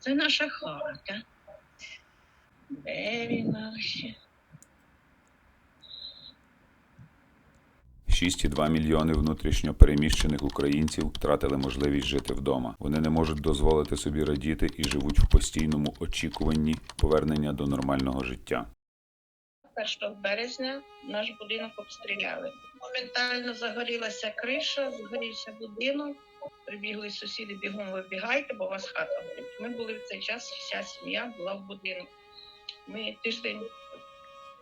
Це наша хата. Двері наші. 6,2 мільйони внутрішньо переміщених українців втратили можливість жити вдома. Вони не можуть дозволити собі радіти і живуть в постійному очікуванні повернення до нормального життя. 1 березня наш будинок обстріляли. Моментально загорілася криша, згорівся будинок. Прибігли сусіди, бігом вибігайте, бо у вас хата горить. Ми були в цей час, вся сім'я була в будинку. Ми тиждень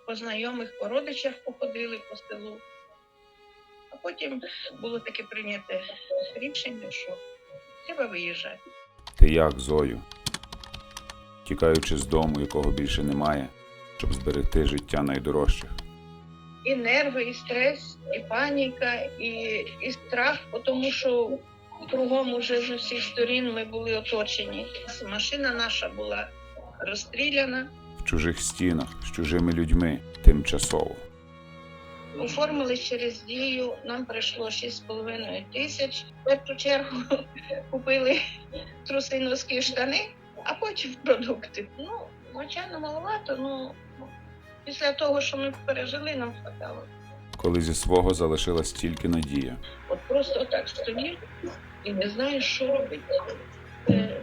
по знайомих, по родичах походили по селу. А потім було таке прийняте рішення, що треба виїжджати. Ти як, Зою? Тікаючи з дому, якого більше немає, щоб зберегти життя найдорожчих. і нерви, і стрес, і паніка, і, і страх, тому що кругом уже з усіх сторін ми були оточені. Машина наша була розстріляна. В чужих стінах, з чужими людьми, тимчасово. Оформили через дію, нам прийшло 6,5 тисяч. В першу чергу купили труси, носки, штани, а потім продукти. Ну, звичайно, маловато, ну після того, що ми пережили, нам хватало. Коли зі свого залишилась тільки надія. От просто так стоїш і не знаєш, що робити. Е,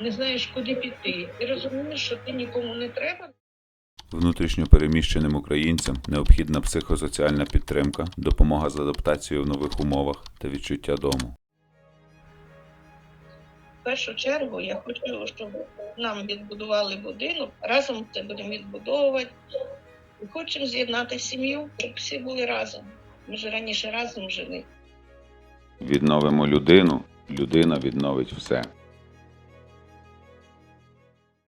Не знаєш, куди піти. І розумієш, що ти нікому не треба. Внутрішньо переміщеним українцям необхідна психосоціальна підтримка, допомога з адаптацією в нових умовах та відчуття дому. В першу чергу я хочу, щоб нам відбудували будинок, разом це будемо відбудовувати. І хочемо з'єднати сім'ю, щоб всі були разом. Ми ж раніше разом жили. Відновимо людину, людина відновить все.